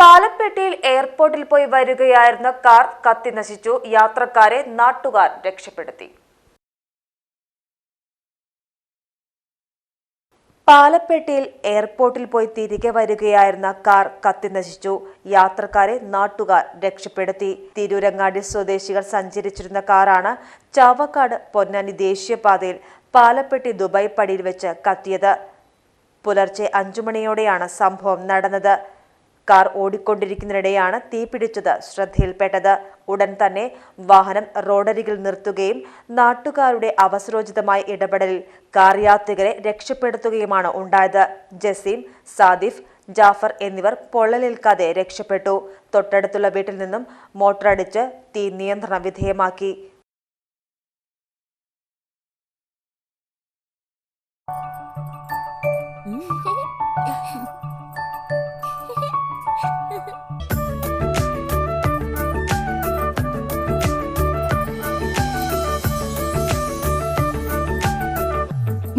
പാലപ്പെട്ടിയിൽ എയർപോർട്ടിൽ പോയി വരികയായിരുന്ന കാർ കത്തി നശിച്ചു. യാത്രക്കാരെ നാട്ടുകാർ രക്ഷപ്പെടുത്തി. പാലപ്പെട്ടിയിൽ എയർപോർട്ടിൽ പോയി തിരികെ വരികയായിരുന്ന കാർ കത്തി നശിച്ചു. യാത്രക്കാരെ നാട്ടുകാർ രക്ഷപ്പെടുത്തി. തിരൂരങ്ങാടി സ്വദേശികൾ സഞ്ചരിച്ചിരുന്ന കാറാണ് ചാവക്കാട് പൊന്നാനി ദേശീയപാതയിൽ പാലപ്പെട്ടി ദുബായ് പടിയിൽ വെച്ച് കത്തിയത്. പുലർച്ചെ അഞ്ചു മണിയോടെയാണ് സംഭവം നടന്നത്. കാർ ഓടിക്കൊണ്ടിരിക്കുന്നതിനിടെയാണ് തീപിടിച്ചത്. ശ്രദ്ധയിൽപ്പെട്ടത് ഉടൻ തന്നെ വാഹനം റോഡരികിൽ നിർത്തുകയും നാട്ടുകാരുടെ അവസരോചിതമായ ഇടപെടലിൽ കാർ യാത്രികരെ രക്ഷപ്പെടുത്തുകയുമാണ് ഉണ്ടായത്. ജസീം സാദിഫ് ജാഫർ എന്നിവർ പൊള്ളലേൽക്കാതെ രക്ഷപ്പെട്ടു. തൊട്ടടുത്തുള്ള വീട്ടിൽ നിന്നും മോട്ടറടിച്ച് തീ നിയന്ത്രണ വിധേയമാക്കി.